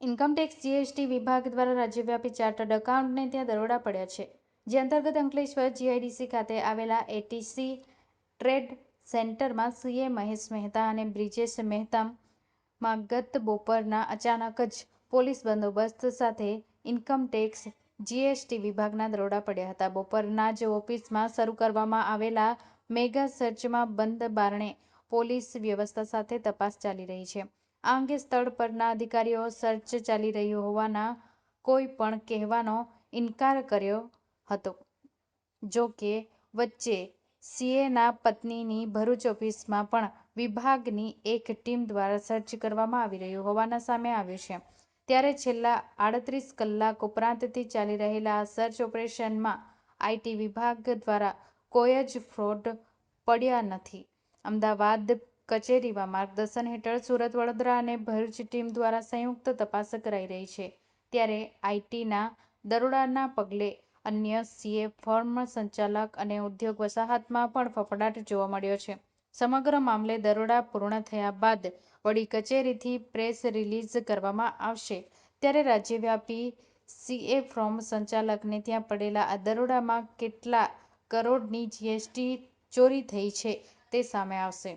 Income tax GST વિભાગ દ્વારા રાજ્યવ્યાપી ચાર્ટર્ડ એકાઉન્ટને ત્યાં દરોડા પડ્યા છે. જે અંતર્ગત અંકલેશ્વર જીઆઈડીસી ખાતે આવેલા એટીસી ટ્રેડ સેન્ટરમાં સીએ મહેશ મહેતા અને બ્રિજેશ મહેતામાં ગત બપોરના અચાનક જ પોલીસ બંદોબસ્ત સાથે ઇન્કમટેક્સ જીએસટી વિભાગના દરોડા પડ્યા હતા. બપોરના જ ઓફિસમાં શરૂ કરવામાં આવેલા મેગા સર્ચમાં બંધ બારણે પોલીસ વ્યવસ્થા સાથે તપાસ ચાલી રહી છે. આ અંગે સ્થળ પરના અધિકારીઓ સર્ચ ચાલી રહ્યું હોવાના કોઈ પણ કહેવાનો ઇનકાર કર્યો હતો. જો કે, વચ્ચે સીએના પત્નીની ભરૂચ ઓફિસમાં પણ વિભાગની એક ટીમ દ્વારા સર્ચ કરવામાં આવી રહ્યું હોવાના સામે આવ્યું છે. ત્યારે છેલ્લા આડત્રીસ કલાક ઉપરાંતથી ચાલી રહેલા સર્ચ ઓપરેશનમાં આઈટી વિભાગ દ્વારા કોઈ જ ફ્રોડ પડ્યા નથી. અમદાવાદ કચેરીના માર્ગદર્શન હેઠળ સુરત, વડોદરા અને ભરૂચ ટીમ દ્વારા સંયુક્ત તપાસ કરાઈ રહી છે. ત્યારે આઈટીના દરોડાના પગલે અન્ય સીએ ફર્મ સંચાલક અને ઉદ્યોગ વસાહતમાં પણ ફફડાટ જોવા મળ્યો છે. સમગ્ર મામલે દરોડા પૂર્ણ થયા બાદ વડી કચેરીથી પ્રેસ રિલીઝ કરવામાં આવશે. ત્યારે રાજ્યવ્યાપી સીએ ફોર્મ સંચાલકને ત્યાં પડેલા આ દરોડામાં કેટલા કરોડની જીએસટી ચોરી થઈ છે તે સામે આવશે.